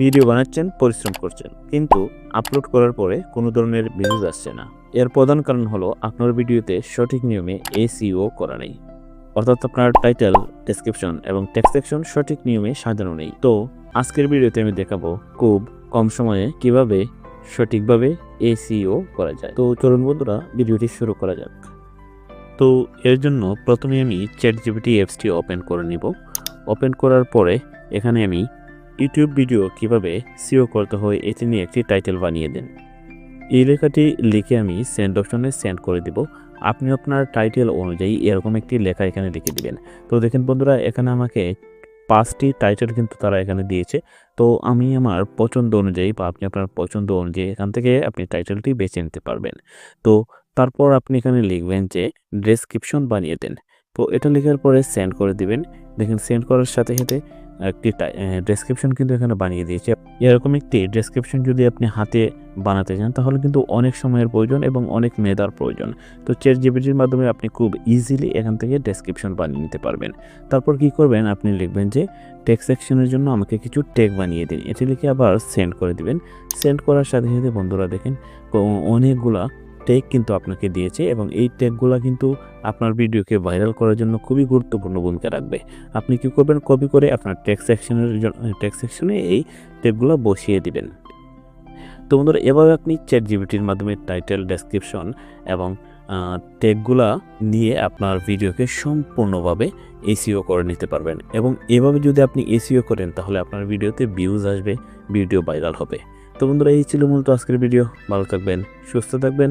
Video বানাচ্ছেন, পরিশ্রম করছেন। কিন্তু আপলোড করার পরে কোনো ধরনের ভিউজ আসছে না। এর প্রধান কারণ হলো আপনার ভিডিওতে সঠিক নিয়মে এসিও করা নেই। অর্থাৎ আপনার টাইটেল ডেসক্রিপশন এবং টেক্সট সেকশন সঠিক নিয়মে সাজানো নেই। তো আজকের ভিডিওতে আমি দেখাবো খুব কম সময়ে কীভাবে সঠিকভাবে এসিও করা যায়। তো চলুন বন্ধুরা, ভিডিওটি শুরু করা যাক। তো এর জন্য প্রথমে আমি চ্যাট জিপিটি অ্যাপসটি ওপেন করে নিব। ওপেন করার পরে এখানে আমি ইউটিউব ভিডিও কীভাবে সিও করতে হয়, এটি নিয়ে একটি টাইটেল বানিয়ে দেন। এই লেখাটি লিখে আমি সেন্ড অপশনে সেন্ড করে দিব। আপনি আপনার টাইটেল অনুযায়ী এরকম একটি লেখা এখানে লিখে দিবেন। তো দেখেন বন্ধুরা, এখানে আমাকে পাঁচটি টাইটেল কিন্তু তারা এখানে দিয়েছে। তো আমি আমার পছন্দ অনুযায়ী বা আপনি আপনার পছন্দ অনুযায়ী এখান থেকে আপনি টাইটেলটি বেছে নিতে পারবেন। তো তারপর আপনি এখানে লিখবেন যে ডেসক্রিপশন বানিয়ে দেন। তো এটা লেখার পরে সেন্ড করে দিবেন। দেখেন সেন্ড করার সাথে সাথে একটি ডেসক্রিপশন কিন্তু এখানে বানিয়ে দিয়েছে। এরকম একটি ডেসক্রিপশন যদি আপনি হাতে বানাতে চান, তাহলে কিন্তু অনেক সময়ের প্রয়োজন এবং অনেক মেধার প্রয়োজন। তো চেট জিপিটির মাধ্যমে আপনি খুব ইজিলি এখান থেকে ডেসক্রিপশন বানিয়ে নিতে পারবেন। তারপর কি করবেন? আপনি লিখবেন যে টেক সেকশনের জন্য আমাকে কিছু টেক বানিয়ে দিন। এটি লিখে আবার সেন্ড করে দিবেন। সেন্ড করার সাথে সাথে বন্ধুরা দেখেন অনেকগুলা টেক কিন্তু আপনাকে দিয়েছে এবং এই টেকগুলা কিন্তু আপনার ভিডিওকে ভাইরাল করার জন্য খুবই গুরুত্বপূর্ণ ভূমিকা রাখবে। আপনি কি করবেন? কপি করে আপনার টেক্সট সেকশনের টেক্সট সেকশনে এই টেকগুলো বসিয়ে দিবেন। তো বন্ধুরা, এভাবে আপনি চ্যাট জিবিটির মাধ্যমে টাইটেল ডেসক্রিপশন এবং টেকগুলা নিয়ে আপনার ভিডিওকে সম্পূর্ণভাবে এসিও করে নিতে পারবেন এবং এভাবে যদি আপনি এসিও করেন, তাহলে আপনার ভিডিওতে ভিউজ আসবে ভিডিও ভাইরাল হবে। তো বন্ধুরা, এই ছিল মূলত আজকের ভিডিও ভালো থাকবেন, সুস্থ থাকবেন।